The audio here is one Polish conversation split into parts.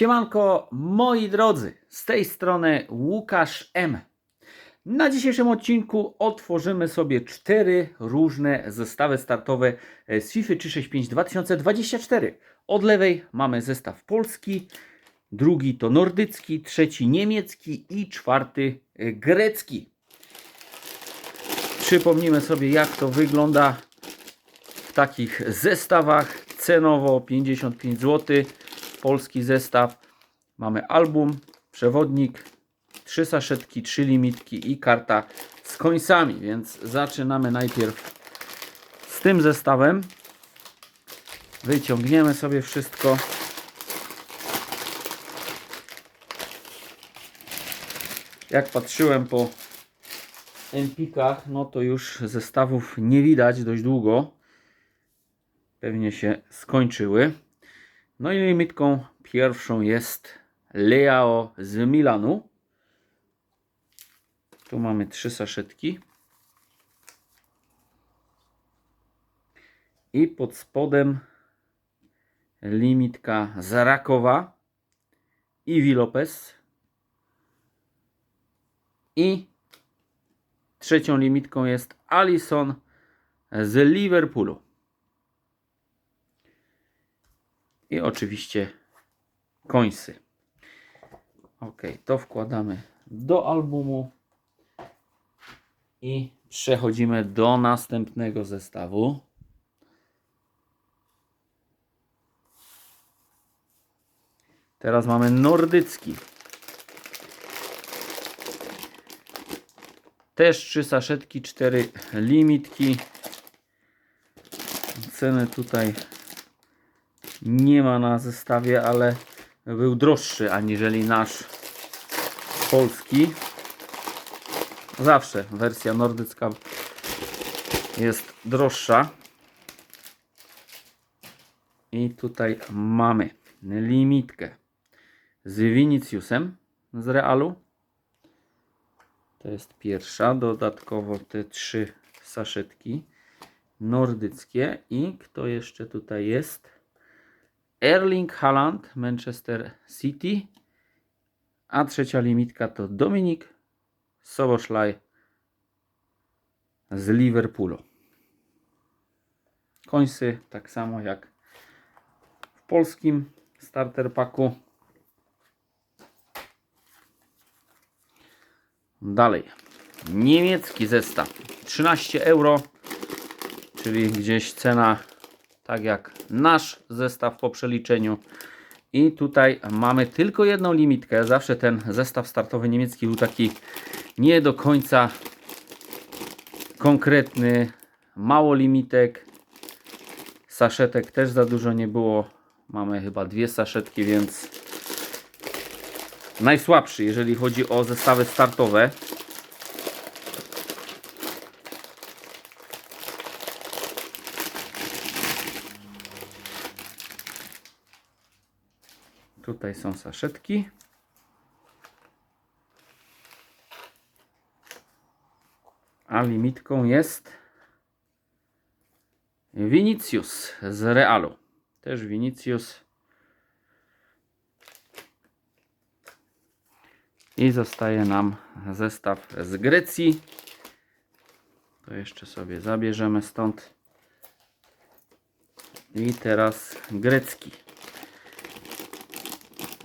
Siemanko, moi drodzy, z tej strony Łukasz M. Na dzisiejszym odcinku otworzymy sobie cztery różne zestawy startowe e, z FIFA 365 2024. Od lewej mamy zestaw polski, drugi to nordycki, trzeci niemiecki i czwarty e, grecki. Przypomnimy sobie jak to wygląda w takich zestawach. Cenowo 55 zł. Polski zestaw. Mamy album, przewodnik, trzy saszetki, trzy limitki i karta z końcami. Więc zaczynamy najpierw z tym zestawem. Wyciągniemy sobie wszystko. Jak patrzyłem po Empikach, no to już zestawów nie widać dość długo. Pewnie się skończyły. No i limitką pierwszą jest Leao z Milanu. Tu mamy trzy saszetki. I pod spodem limitka Zarakowa i Lopez. I trzecią limitką jest Alison z Liverpoolu. I oczywiście końsy. Ok, to wkładamy do albumu i przechodzimy do następnego zestawu. Teraz mamy nordycki. Też trzy saszetki, cztery limitki. Ceny tutaj nie ma na zestawie, ale był droższy aniżeli nasz polski. Zawsze wersja nordycka jest droższa. I tutaj mamy limitkę z Viniciusem z Realu. To jest pierwsza. Dodatkowo te trzy saszetki nordyckie. I kto jeszcze tutaj jest? Erling Haaland, Manchester City. A trzecia limitka to Dominik Soboszlaj z Liverpoolu. Końsy tak samo jak w polskim starter paku. Dalej. Niemiecki zestaw. 13 euro, czyli gdzieś cena tak jak nasz zestaw po przeliczeniu. I tutaj mamy tylko jedną limitkę. Zawsze ten zestaw startowy niemiecki był taki nie do końca konkretny. Mało limitek. Saszetek też za dużo nie było. Mamy chyba dwie saszetki, więc najsłabszy, jeżeli chodzi o zestawy startowe. Tutaj są saszetki. A limitką jest Vinicius z Realu. Też Vinicius. I zostaje nam zestaw z Grecji. To jeszcze sobie zabierzemy stąd. I teraz grecki.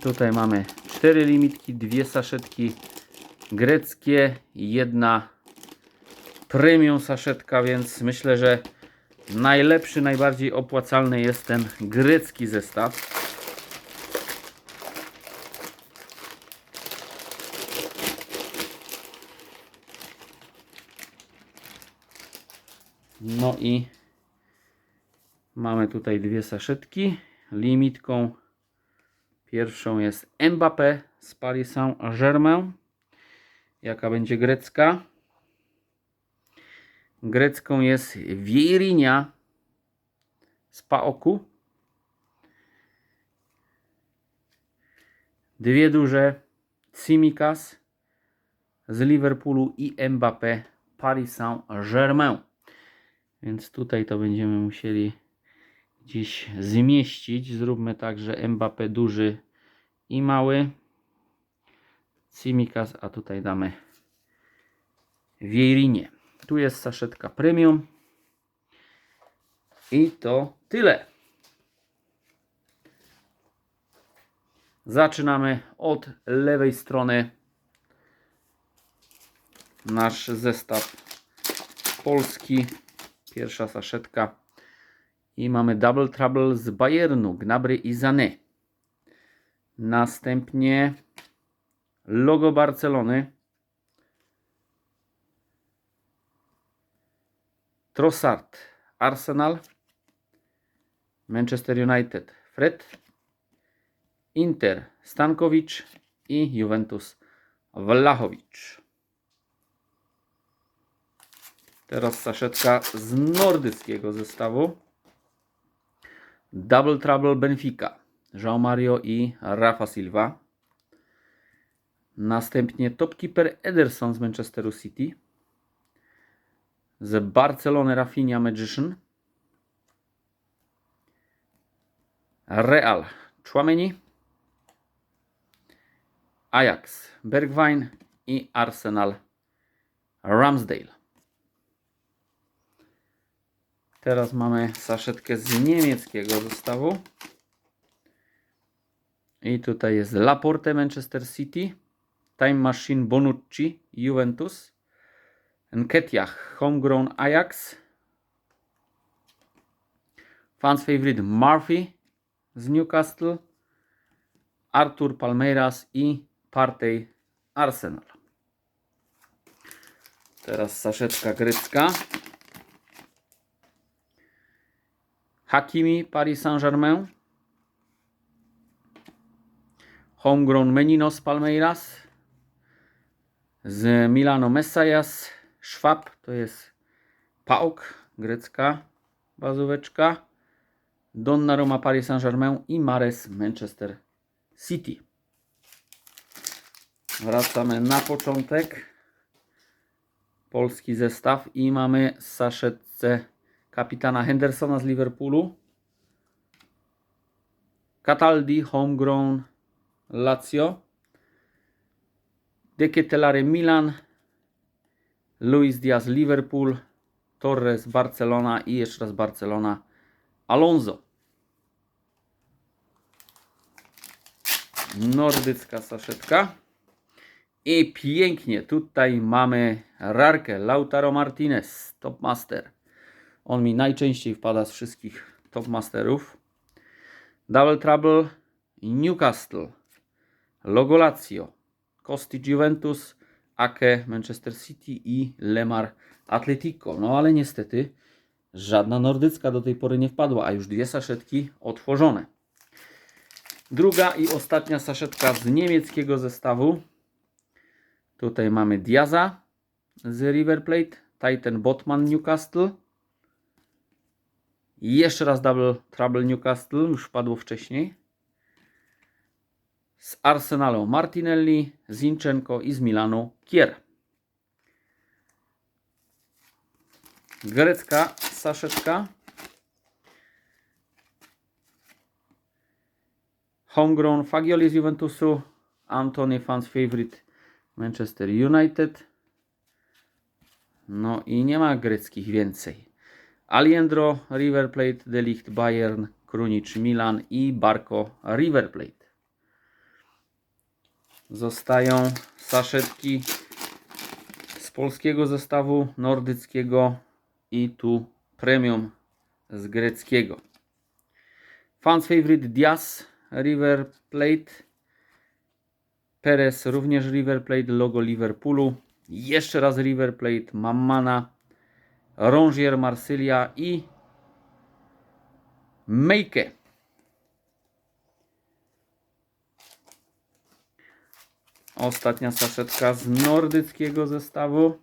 Tutaj mamy cztery limitki, dwie saszetki greckie, jedna premium saszetka, więc myślę, że najlepszy, najbardziej opłacalny jest ten grecki zestaw. No i mamy tutaj dwie saszetki. Limitką pierwszą jest Mbappé z Paris Saint-Germain. Jaka będzie grecka? Grecką jest Vieirinha z Paoku. Dwie duże Tsimikas z Liverpoolu i Mbappé Paris Saint-Germain. Więc tutaj to będziemy musieli gdzieś zmieścić. Zróbmy tak, że Mbappé duży i mały. Cimikas, a tutaj damy Wierinie. Tu jest saszetka premium. I to tyle. Zaczynamy od lewej strony nasz zestaw polski. Pierwsza saszetka. I mamy Double Trouble z Bayernu, Gnabry i Zane. Następnie logo Barcelony. Trossard, Arsenal. Manchester United, Fred. Inter, Stankovic i Juventus, Vlahovic. Teraz saszetka z nordyckiego zestawu. Double Trouble Benfica. João Mario i Rafa Silva. Następnie topkeeper Ederson z Manchesteru City. Z Barcelony Rafinha Magician. Real Chouameni. Ajax Bergwijn i Arsenal Ramsdale. Teraz mamy saszetkę z niemieckiego zestawu. I tutaj jest Laporte Manchester City, Time Machine Bonucci Juventus, Nketiah Homegrown Ajax, Fans Favorite Murphy z Newcastle, Artur Palmeiras i Partey Arsenal. Teraz saszetka grecka. Hakimi Paris Saint-Germain. Homegrown Meninos Palmeiras. Z Milano Messias. Schwab to jest PAOK, grecka bazóweczka. Donnarumma Paris Saint-Germain i Mares Manchester City. Wracamy na początek. Polski zestaw i mamy saszetce kapitana Hendersona z Liverpoolu. Cataldi, homegrown Lazio. De Ketelare Milan. Luis Diaz Liverpool. Torres Barcelona i jeszcze raz Barcelona Alonso. Nordycka saszetka. I pięknie tutaj mamy rarkę Lautaro Martinez, Topmaster. On mi najczęściej wpada z wszystkich Topmasterów. Double Trouble Newcastle, Logo Lazio, Juventus, Ake Manchester City i Lemar Atletico. No ale niestety żadna nordycka do tej pory nie wpadła, a już dwie saszetki otworzone. Druga i ostatnia saszetka z niemieckiego zestawu. Tutaj mamy Diaza z River Plate, Titan Botman Newcastle. Jeszcze raz Double Trouble Newcastle, już padło wcześniej. Z Arsenalu Martinelli, Zinchenko i z Milanu Kier. Grecka saszetka. Homegrown Fagioli z Juventusu, Anthony Fans Favorite Manchester United. No i nie ma greckich więcej. Aliendro River Plate, Delicht Bayern, Krunic Milan i Barco River Plate. Zostają saszetki z polskiego zestawu nordyckiego i tu premium z greckiego. Fans Favorite Diaz River Plate. Perez również River Plate, logo Liverpoolu. Jeszcze raz River Plate, Mammana, Rongier Marsylia i Meike. Ostatnia saszetka z nordyckiego zestawu.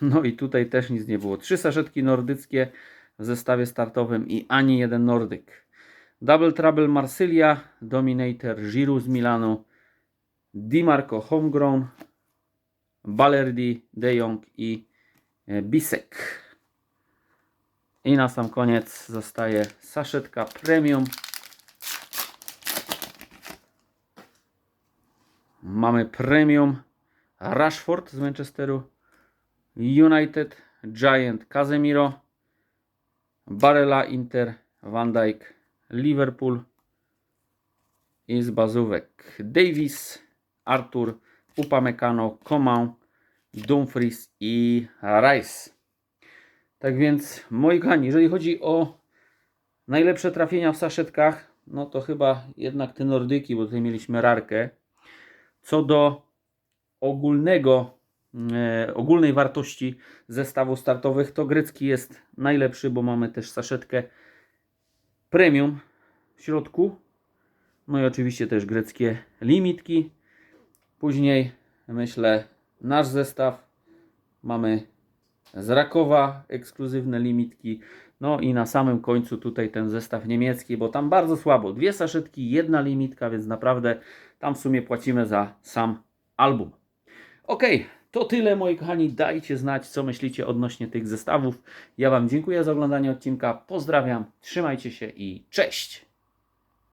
No i tutaj też nic nie było. Trzy saszetki nordyckie w zestawie startowym i ani jeden nordyk. Double Trouble Marsylia, Dominator Giroud z Milanu, Di Marco Homegrown, Balerdi, De Jong i E, Bisek. I na sam koniec zostaje saszetka premium. Mamy premium Rashford z Manchesteru United, Giant Casemiro, Barella Inter, Van Dijk Liverpool i z bazówek Davis, Arthur, Upamecano, Coman, Dumfries i Rice. Tak więc, moi kochani, jeżeli chodzi o najlepsze trafienia w saszetkach, no to chyba jednak te Nordyki, bo tutaj mieliśmy rarkę. Co do ogólnego, e, ogólnej wartości zestawów startowych, to grecki jest najlepszy, bo mamy też saszetkę premium w środku. No i oczywiście też greckie limitki. Później myślę nasz zestaw. Mamy z Rakowa ekskluzywne limitki. No i na samym końcu tutaj ten zestaw niemiecki, bo tam bardzo słabo. Dwie saszetki, jedna limitka, więc naprawdę tam w sumie płacimy za sam album. Ok, to tyle moi kochani. Dajcie znać, co myślicie odnośnie tych zestawów. Ja Wam dziękuję za oglądanie odcinka. Pozdrawiam, trzymajcie się i cześć!